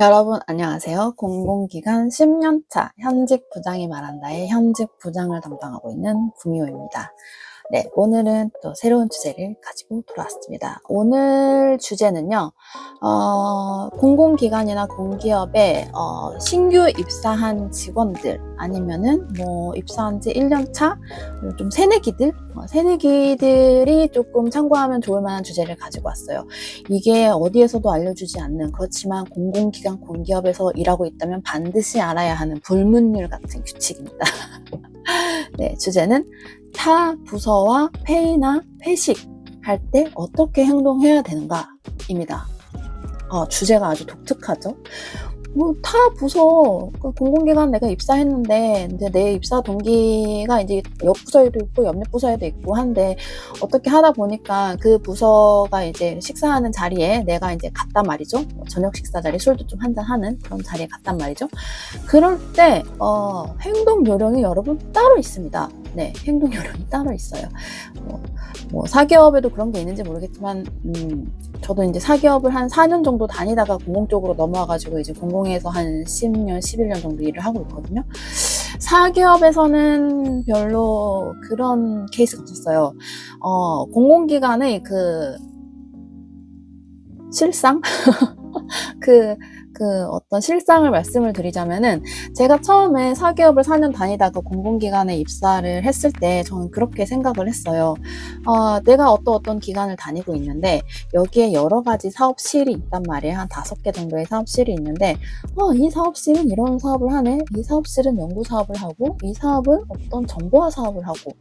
여러분 안녕하세요. 공공기관 10년차 현직 부장이 말한다의 현직 부장을 담당하고 있는 구미호입니다. 네, 오늘은 또 새로운 주제를 가지고 돌아왔습니다. 오늘 주제는요, 어, 공공기관이나 공기업에 어, 신규 입사한 직원들 아니면은 뭐 입사한 지 1년 차, 좀 새내기들, 어, 새내기들이 조금 참고하면 좋을 만한 주제를 가지고 왔어요. 이게 어디에서도 알려주지 않는 그렇지만 공공기관 공기업에서 일하고 있다면 반드시 알아야 하는 불문율 같은 규칙입니다. 네, 주제는 타 부서와 회의나 회식 할 때 어떻게 행동해야 되는가입니다. 어, 주제가 아주 독특하죠. 뭐 타 부서 그 공공기관 내가 입사했는데 이제 내 입사 동기가 이제 옆 부서에도 있고 옆 부서에도 있고 한데 어떻게 하다 보니까 그 부서가 이제 식사하는 자리에 내가 이제 갔단 말이죠. 뭐 저녁 식사 자리 술도 좀 한잔 하는 그런 자리에 갔단 말이죠. 그럴 때 어, 행동 요령이 여러분 따로 있습니다. 네, 행동 요령이 따로 있어요. 뭐, 뭐 사기업에도 그런 게 있는지 모르겠지만 음, 저도 이제 사기업을 한 4년 정도 다니다가 공공 쪽으로 넘어와가지고 이제 공공에서 한 10년, 11년 정도 일을 하고 있거든요. 사기업에서는 별로 그런 케이스가 없었어요. 어, 공공기관의 그 실상? 그, 그 어떤 실상을 말씀을 드리자면은 제가 처음에 사기업을 4년 다니다가 공공기관에 입사를 했을 때 저는 그렇게 생각을 했어요. 어, 내가 어떤 어떤 기관을 다니고 있는데 여기에 여러 가지 사업실이 있단 말이에요. 한 다섯 개 정도의 사업실이 있는데 어, 이 사업실은 이런 사업을 하네. 이 사업실은 연구 사업을 하고 이 사업은 어떤 정보화 사업을 하고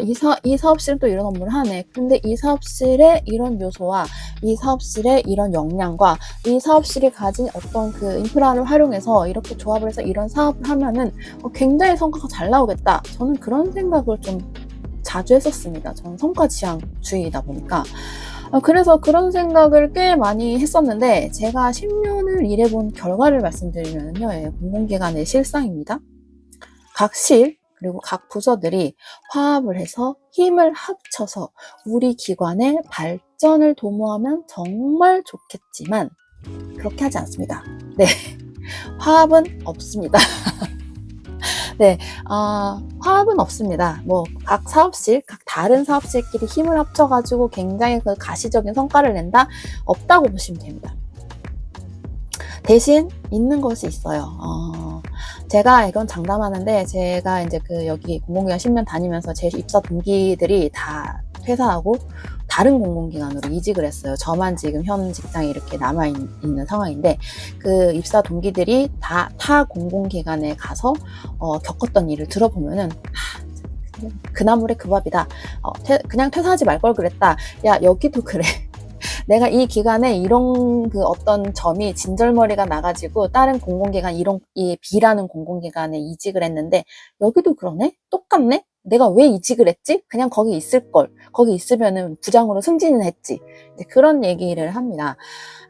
이, 사, 이 사업실은 또 이런 업무를 하네. 근데 이 사업실의 이런 요소와 이 사업실의 이런 역량과 이 사업실이 가진 어떤 그 인프라를 활용해서 이렇게 조합을 해서 이런 사업을 하면은 어, 굉장히 성과가 잘 나오겠다. 저는 그런 생각을 좀 자주 했었습니다. 저는 성과 지향주의이다 보니까. 어, 그래서 그런 생각을 꽤 많이 했었는데 제가 10년을 일해본 결과를 말씀드리면요. 예, 공공기관의 실상입니다. 각 실, 그리고 각 부서들이 화합을 해서 힘을 합쳐서 우리 기관의 발전을 도모하면 정말 좋겠지만 그렇게 하지 않습니다. 네. 화합은 없습니다. 네, 어, 화합은 없습니다. 뭐, 각 사업실, 각 다른 사업실끼리 힘을 합쳐가지고 굉장히 그 가시적인 성과를 낸다? 없다고 보시면 됩니다. 대신 있는 것이 있어요. 어, 제가 이건 장담하는데, 제가 이제 그 여기 공공기관 10년 다니면서 제 입사 동기들이 다 퇴사하고 다른 공공기관으로 이직을 했어요. 저만 지금 현 직장에 이렇게 남아있는 상황인데, 그 입사 동기들이 다 타 공공기관에 가서 어, 겪었던 일을 들어보면은, 하, 그나물의 그 밥이다. 어, 퇴, 그냥 퇴사하지 말 걸 그랬다. 야, 여기도 그래. 내가 이 기간에 이런 그 어떤 점이 진절머리가 나가지고 다른 공공기관 이런 이 B라는 공공기관에 이직을 했는데 여기도 그러네? 똑같네? 내가 왜 이직을 했지? 그냥 거기 있을 걸. 거기 있으면은 부장으로 승진은 했지. 그런 얘기를 합니다.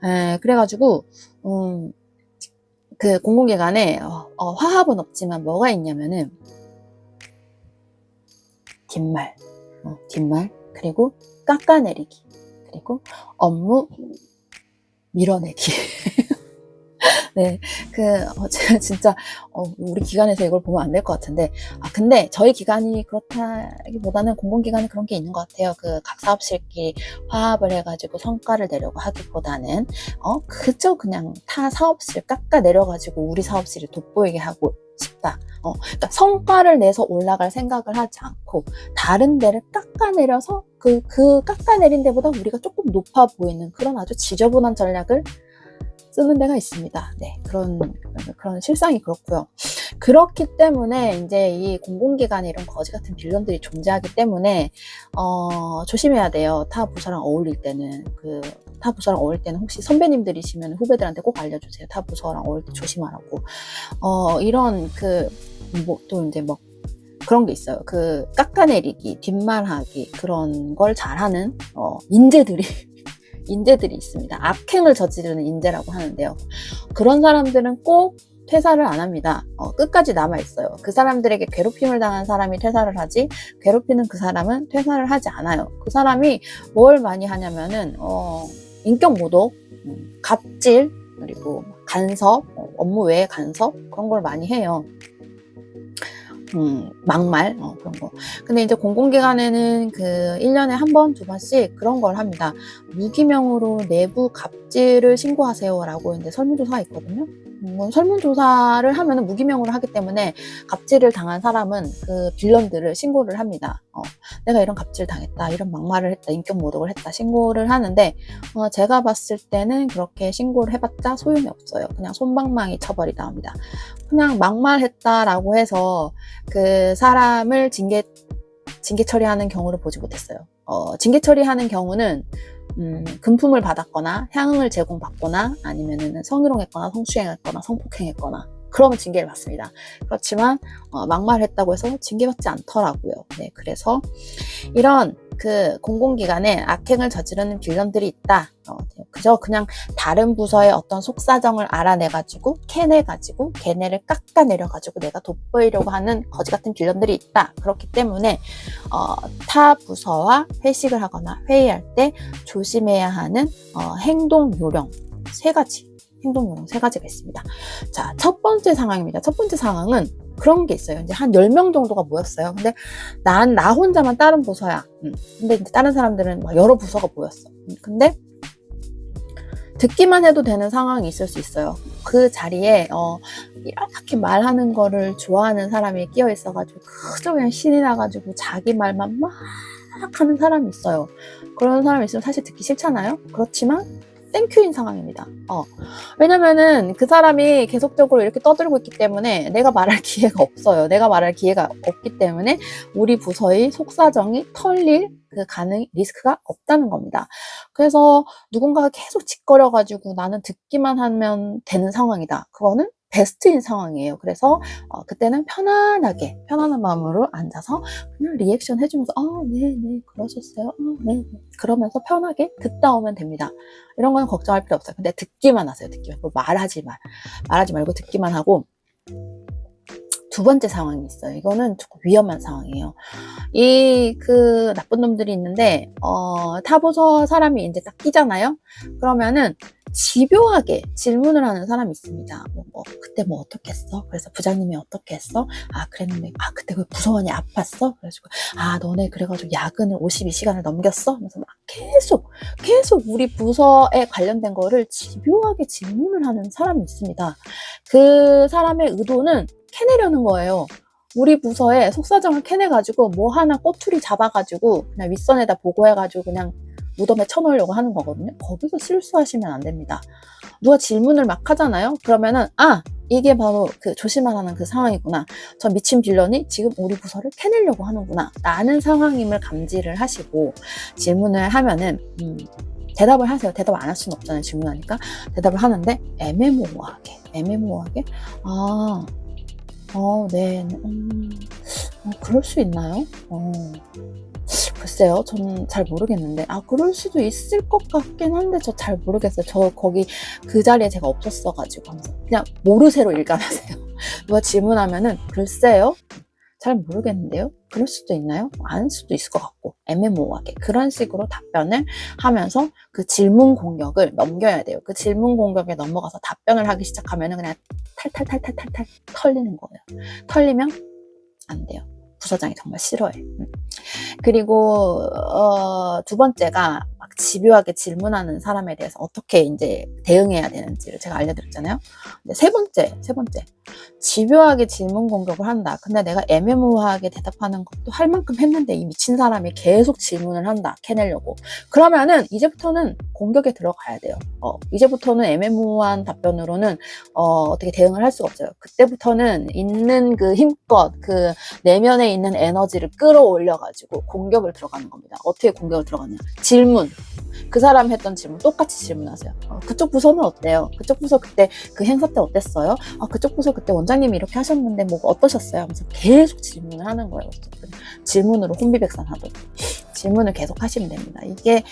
에, 그래가지고 음, 그 공공기관에 어, 어, 화합은 없지만 뭐가 있냐면은 뒷말, 어, 뒷말 그리고 깎아내리기 그리고 업무 밀어내기. 네, 그, 어, 제가 진짜, 어, 우리 기관에서 이걸 보면 안 될 것 같은데, 아, 근데 저희 기관이 그렇다기보다는 공공기관이 그런 게 있는 것 같아요. 그 각 사업실끼리 화합을 해가지고 성과를 내려고 하기보다는, 어, 그저 그냥 타 사업실 깎아 내려가지고 우리 사업실을 돋보이게 하고 싶다. 어, 그러니까 성과를 내서 올라갈 생각을 하지 않고, 다른 데를 깎아내려서 그, 그 깎아내린 데보다 우리가 조금 높아 보이는 그런 아주 지저분한 전략을 쓰는 데가 있습니다. 네, 그런, 그런 실상이 그렇고요. 그렇기 때문에 이제 이 공공기관에 이런 거지 같은 빌런들이 존재하기 때문에, 어, 조심해야 돼요. 타 부서랑 어울릴 때는. 그, 타 부서랑 어울릴 때는 혹시 선배님들이시면 후배들한테 꼭 알려주세요. 타 부서랑 어울릴 때 조심하라고. 어, 이런 그, 뭐, 또 이제 뭐, 그런 게 있어요. 그 깎아내리기, 뒷말하기 그런 걸 잘하는 어, 인재들이 인재들이 있습니다. 악행을 저지르는 인재라고 하는데요. 그런 사람들은 꼭 퇴사를 안 합니다. 어, 끝까지 남아 있어요. 그 사람들에게 괴롭힘을 당한 사람이 퇴사를 하지 괴롭히는 그 사람은 퇴사를 하지 않아요. 그 사람이 뭘 많이 하냐면은 어, 인격 모독, 음, 갑질 그리고 간섭, 어, 업무 외에 간섭 그런 걸 많이 해요. 음, 막말 어, 그런 거. 근데 이제 공공기관에는 그 1년에 한 번, 두 번씩 그런 걸 합니다. 무기명으로 내부 갑질을 신고하세요라고 이제 설문조사가 있거든요. 음, 설문조사를 하면은 무기명으로 하기 때문에 갑질을 당한 사람은 그 빌런들을 신고를 합니다. 어, 내가 이런 갑질 당했다, 이런 막말을 했다, 인격 모독을 했다 신고를 하는데 어, 제가 봤을 때는 그렇게 신고를 해봤자 소용이 없어요. 그냥 손방망이 처벌이 나옵니다. 그냥 막말했다라고 해서 그 사람을 징계 징계 처리하는 경우를 보지 못했어요. 어, 징계 처리하는 경우는 음, 금품을 받았거나 향응을 제공받거나 아니면은 성희롱했거나 성추행했거나 성폭행했거나 그러면 징계를 받습니다. 그렇지만 어, 막말했다고 해서 징계받지 않더라고요. 네, 그래서 이런 그 공공기관에 악행을 저지르는 빌런들이 있다. 어, 그저 그냥 다른 부서의 어떤 속사정을 알아내가지고 캐내가지고 걔네를 깎아내려가지고 내가 돋보이려고 하는 거지 같은 빌런들이 있다. 그렇기 때문에 어, 타 부서와 회식을 하거나 회의할 때 조심해야 하는 어, 행동 요령 세 가지. 행동 요령 세 가지가 있습니다. 자, 첫 번째 상황입니다. 첫 번째 상황은 그런 게 있어요. 이제 한 10명 정도가 모였어요. 근데 난, 나 혼자만 다른 부서야. 음. 근데 이제 다른 사람들은 막 여러 부서가 모였어. 음. 근데 듣기만 해도 되는 상황이 있을 수 있어요. 그 자리에, 어, 이렇게 말하는 거를 좋아하는 사람이 끼어 있어가지고, 그저 그냥 신이 나가지고 자기 말만 막 하는 사람이 있어요. 그런 사람이 있으면 사실 듣기 싫잖아요? 그렇지만, 땡큐인 상황입니다. 어. 왜냐면은 그 사람이 계속적으로 이렇게 떠들고 있기 때문에 내가 말할 기회가 없어요. 내가 말할 기회가 없기 때문에 우리 부서의 속사정이 털릴 그 가능 리스크가 없다는 겁니다. 그래서 누군가가 계속 짓거려가지고 나는 듣기만 하면 되는 상황이다. 그거는 베스트인 상황이에요. 그래서 어, 그때는 편안하게 편안한 마음으로 앉아서 그냥 리액션 해주면서 아 네네 그러셨어요. 아, 네 그러면서 편하게 듣다 오면 됩니다. 이런 거는 걱정할 필요 없어요. 근데 듣기만 하세요. 듣기만 뭐 말하지 말 말하지 말고 듣기만 하고 두 번째 상황이 있어요. 이거는 조금 위험한 상황이에요. 이 그 나쁜 놈들이 있는데 어 타부서 사람이 이제 딱 끼잖아요. 그러면은 집요하게 질문을 하는 사람이 있습니다. 뭐, 뭐, 그때 뭐 어떻게 했어? 그래서 부장님이 어떻게 했어? 아, 그랬는데, 아, 그때 그 부서원이 아팠어? 그래가지고, 아, 너네 그래가지고 야근을 52시간을 넘겼어? 하면서 막 계속, 계속 우리 부서에 관련된 거를 집요하게 질문을 하는 사람이 있습니다. 그 사람의 의도는 캐내려는 거예요. 우리 부서에 속사정을 캐내가지고 뭐 하나 꼬투리 잡아가지고 그냥 윗선에다 보고해가지고 그냥 무덤에 쳐놓으려고 하는 거거든요. 거기서 실수하시면 안 됩니다. 누가 질문을 막 하잖아요. 그러면은 아 이게 바로 그 조심만 하는 그 상황이구나. 저 미친 빌런이 지금 우리 부서를 캐내려고 하는구나. 라는 상황임을 감지를 하시고 질문을 하면은 음, 대답을 하세요. 대답 안 할 수는 없잖아요. 질문하니까 대답을 하는데 애매모호하게 애매모호하게 아 어, 네, 네, 음, 어, 그럴 수 있나요? 어, 글쎄요, 저는 잘 모르겠는데, 아, 그럴 수도 있을 것 같긴 한데, 저 잘 모르겠어요. 저 거기 그 자리에 제가 없었어가지고, 그냥 모르쇠로 일관하세요. 누가 질문하면은, 글쎄요, 잘 모르겠는데요? 그럴 수도 있나요? 아닐 수도 있을 것 같고, 애매모호하게. 그런 식으로 답변을 하면서 그 질문 공격을 넘겨야 돼요. 그 질문 공격에 넘어가서 답변을 하기 시작하면은 그냥 탈탈탈탈탈탈 털리는 거예요. 털리면 안 돼요. 부서장이 정말 싫어해. 음. 그리고 어, 두 번째가 막 집요하게 질문하는 사람에 대해서 어떻게 이제 대응해야 되는지를 제가 알려드렸잖아요. 근데 세 번째, 세 번째, 집요하게 질문 공격을 한다. 근데 내가 애매모호하게 대답하는 것도 할 만큼 했는데 이 미친 사람이 계속 질문을 한다. 캐내려고. 그러면은 이제부터는 공격에 들어가야 돼요. 어, 이제부터는 애매모호한 답변으로는 어, 어떻게 대응을 할 수가 없어요. 그때부터는 있는 그 힘껏 그 내면에 있는 에너지를 끌어올려가지고 공격을 들어가는 겁니다. 어떻게 공격을 들어가냐? 질문. 그 사람 했던 질문 똑같이 질문하세요. 어, 그쪽 부서는 어때요? 그쪽 부서 그때 그 행사 때 어땠어요? 아, 그쪽 부서 그때 원장님이 이렇게 하셨는데 뭐 어떠셨어요? 하면서 계속 질문을 하는 거예요. 질문으로 혼비백산하고. 질문을 계속 하시면 됩니다. 이게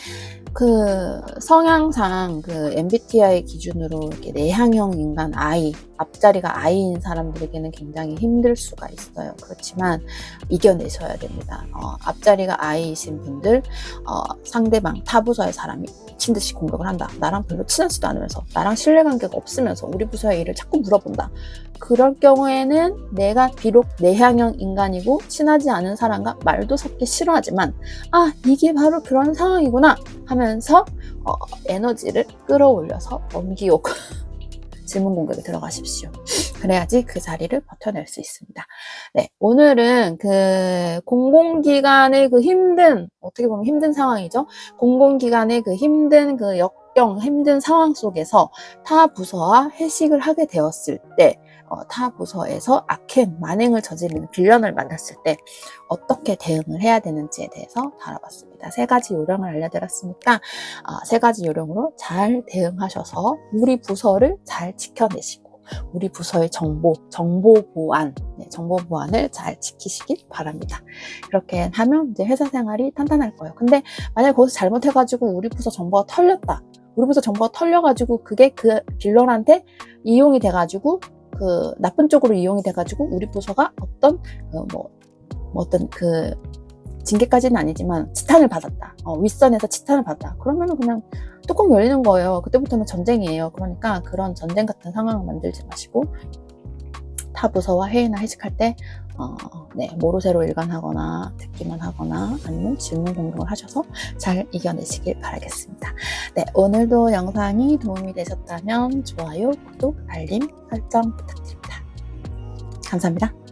그 성향상 그 MBTI 기준으로 이렇게 내향형 인간 I 앞자리가 I인 사람들에게는 굉장히 힘들 수가 있어요. 그렇지만 이겨내셔야 됩니다. 어, 앞자리가 I이신 분들 어, 상대방 타 부서의 사람이 미친 듯이 공격을 한다. 나랑 별로 친하지도 않으면서 나랑 신뢰관계가 없으면서 우리 부서의 일을 자꾸 물어본다. 그럴 경우에는 내가 비록 내향형 인간이고 친하지 않은 사람과 말도 섞기 싫어하지만 아 이게 바로 그런 상황이구나 하면서 어, 에너지를 끌어올려서 넘기고 질문 공격에 들어가십시오. 그래야지 그 자리를 버텨낼 수 있습니다. 네, 오늘은 그 공공기관의 그 힘든 어떻게 보면 힘든 상황이죠. 공공기관의 그 힘든 그 역경, 힘든 상황 속에서 타 부서와 회식을 하게 되었을 때 어, 타 부서에서 악행, 만행을 저지르는 빌런을 만났을 때 어떻게 대응을 해야 되는지에 대해서 다뤄봤습니다. 세 가지 요령을 알려드렸으니까 어, 세 가지 요령으로 잘 대응하셔서 우리 부서를 잘 지켜내시고 우리 부서의 정보, 정보 보안, 네, 정보 보안을 잘 지키시길 바랍니다. 그렇게 하면 이제 회사 생활이 탄탄할 거예요. 근데 만약에 거기서 잘못해가지고 우리 부서 정보가 털렸다. 우리 부서 정보가 털려가지고 그게 그 빌런한테 이용이 돼가지고 그 나쁜 쪽으로 이용이 돼가지고 우리 부서가 어떤 그 뭐, 뭐 어떤 그 징계까지는 아니지만 치탄을 받았다. 어, 윗선에서 치탄을 받았다. 그러면은 그냥 뚜껑 열리는 거예요. 그때부터는 전쟁이에요. 그러니까 그런 전쟁 같은 상황을 만들지 마시고 타 부서와 회의나 회식할 때 어, 네, 모르쇠로 일관하거나 듣기만 하거나 아니면 질문 공격을 하셔서 잘 이겨내시길 바라겠습니다. 네, 오늘도 영상이 도움이 되셨다면 좋아요, 구독, 알림, 설정 부탁드립니다. 감사합니다.